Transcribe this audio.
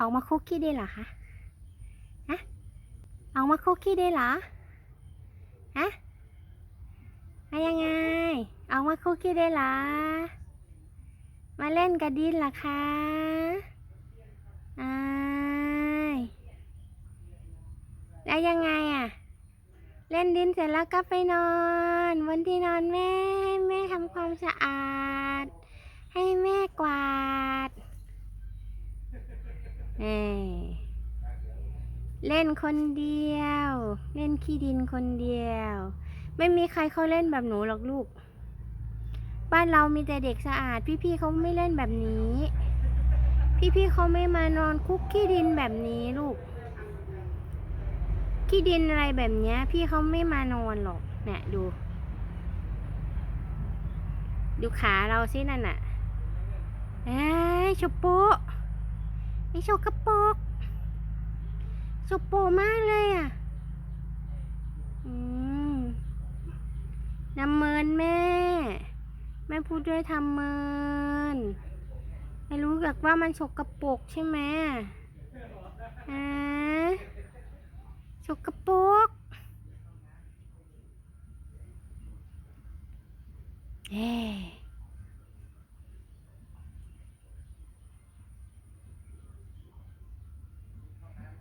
ออกมาคุกกี้ได้เหรอคะฮะออกมาคุกกี้ได้เหรอฮะมายังไงออกมาคุกกี้ได้เหรอมาเล่นกับดินเหรอคะอายแล้วยังไงอะเล่นดินเสร็จแล้วก็ไปนอนบนที่นอนแม่ แม่ทำความสะอาด ให้แม่กวาด เล่นคนเดียว เล่นขี้ดินคนเดียว ไม่มีใครเขาเล่นแบบหนูหรอกลูก บ้านเรามีแต่เด็กสะอาด พี่ๆเขาไม่เล่นแบบนี้ พี่ๆเขาไม่มานอนคุกขี้ดินแบบนี้ลูกขี้ดินอะไรแบบเนี้ย พี่เขาไม่มานอนหรอกเนี่ยดู ดูขาเราสินั่นน่ะเอ้ยชกโปะ ไอโชกกระปรกชกโปมากเลยอะ อืมน้ำเมินแม่ แม่พูดด้วยทำเมิน ไม่รู้จักว่ามันฉกกระปรกใช่ไหมอ่าฉกกระปรกเอ้